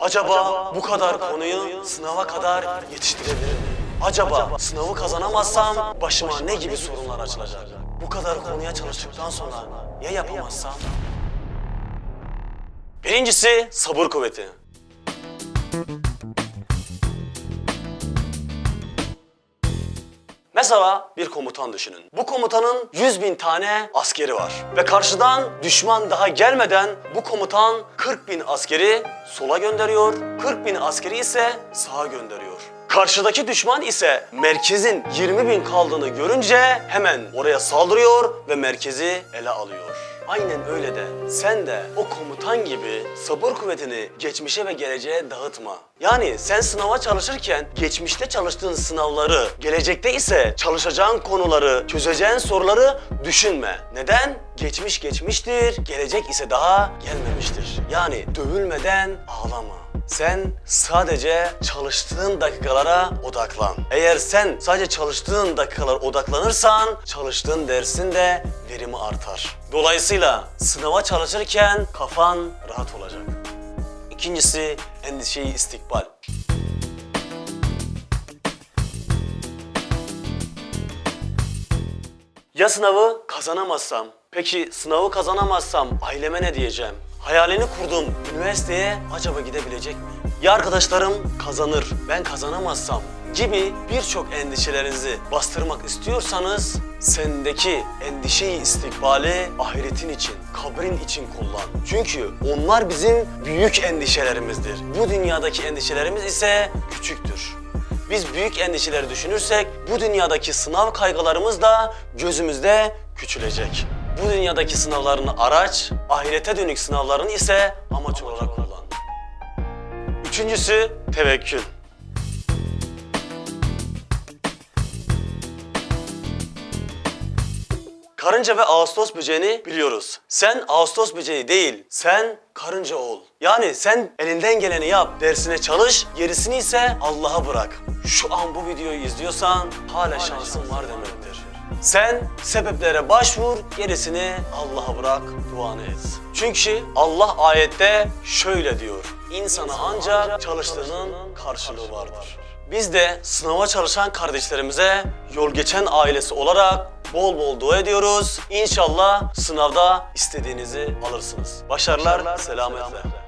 Acaba bu kadar konuyu sınava kadar yetiştirebilir miyim? Acaba sınavı kazanamazsam başıma ne gibi sorunlar açılacak? Bu kadar konuya çalıştıktan sonra ya yapamazsam? Birincisi sabır kuvveti. Mesela bir komutan düşünün. Bu komutanın 100 bin tane askeri var. Ve karşıdan düşman daha gelmeden bu komutan 40 bin askeri sola gönderiyor, 40 bin askeri ise sağa gönderiyor. Karşıdaki düşman ise merkezin 20 bin kaldığını görünce hemen oraya saldırıyor ve merkezi ele alıyor. Aynen öyle de sen de o komutan gibi sabır kuvvetini geçmişe ve geleceğe dağıtma. Yani sen sınava çalışırken geçmişte çalıştığın sınavları, gelecekte ise çalışacağın konuları, çözeceğin soruları düşünme. Neden? Geçmiş geçmiştir, gelecek ise daha gelmemiştir. Yani dövülmeden ağlama. Sen sadece çalıştığın dakikalara odaklan. Eğer sen sadece çalıştığın dakikalara odaklanırsan çalıştığın dersin de verimi artar. Dolayısıyla sınava çalışırken kafan rahat olacak. İkincisi endişeyi istikbal. Ya sınavı kazanamazsam? Peki sınavı kazanamazsam aileme ne diyeceğim? Hayalini kurduğum üniversiteye acaba gidebilecek miyim? Ya arkadaşlarım kazanır, ben kazanamazsam? Gibi birçok endişelerinizi bastırmak istiyorsanız sendeki endişeyi istikbali ahiretin için, kabrin için kullan. Çünkü onlar bizim büyük endişelerimizdir. Bu dünyadaki endişelerimiz ise küçüktür. Biz büyük endişeleri düşünürsek bu dünyadaki sınav kaygılarımız da gözümüzde küçülecek. Bu dünyadaki sınavlarını araç, ahirete dönük sınavlarını ise amaç olarak kullan. Üçüncüsü tevekkül. Karınca ve Ağustos böceğini biliyoruz. Sen Ağustos böceği değil, sen karınca ol. Yani sen elinden geleni yap, dersine çalış, gerisini ise Allah'a bırak. Şu an bu videoyu izliyorsan hala şansın var demektir. Sen sebeplere başvur, gerisini Allah'a bırak, duanı et. Çünkü Allah ayette şöyle diyor. İnsana ancak çalıştığının karşılığı vardır. Biz de sınava çalışan kardeşlerimize yol geçen ailesi olarak bol bol dua ediyoruz. İnşallah sınavda istediğinizi alırsınız. Başarılar, selametle.